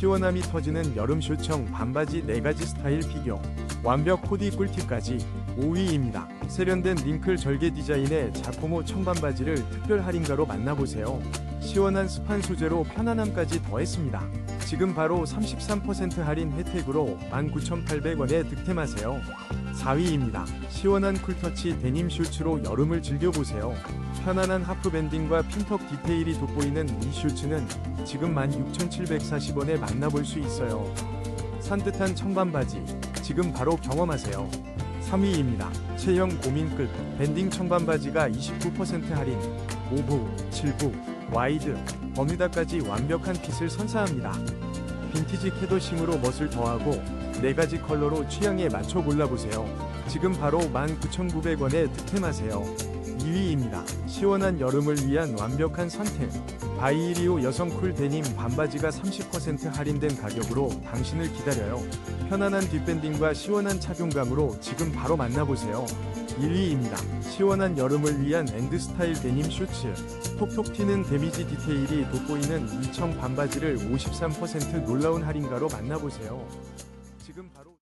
시원함이 터지는 여름 쇼청 반바지 4가지 스타일 비교 완벽 코디 꿀팁까지 5위입니다. 세련된 링클 절개 디자인의 자코모 청반바지를 특별 할인가로 만나보세요. 시원한 스판 소재로 편안함까지 더했습니다. 지금 바로 33% 할인 혜택으로 19,800원에 득템하세요. 4위입니다. 시원한 쿨터치 데님 슈츠로 여름을 즐겨보세요. 편안한 하프 밴딩과 핀턱 디테일이 돋보이는 이 슈츠는 지금 16,740원에 만나볼 수 있어요. 산뜻한 청반 바지, 지금 바로 경험하세요. 3위입니다. 체형 고민 끝, 밴딩 청반 바지가 29% 할인, 5부, 7부, 와이드, 버뮤다까지 완벽한 핏을 선사합니다. 빈티지 캐도싱으로 멋을 더하고 4가지 컬러로 취향에 맞춰 골라보세요. 지금 바로 19,900원에 득템하세요. 2위입니다. 시원한 여름을 위한 완벽한 선택. 바이리오 여성 쿨 데님 반바지가 30% 할인된 가격으로 당신을 기다려요. 편안한 뒷밴딩과 시원한 착용감으로 지금 바로 만나보세요. 1위입니다. 시원한 여름을 위한 엔드 스타일 데님 슈츠. 톡톡 튀는 데미지 디테일이 돋보이는 이청 반바지를 53% 놀라운 할인가로 만나보세요. 지금 바로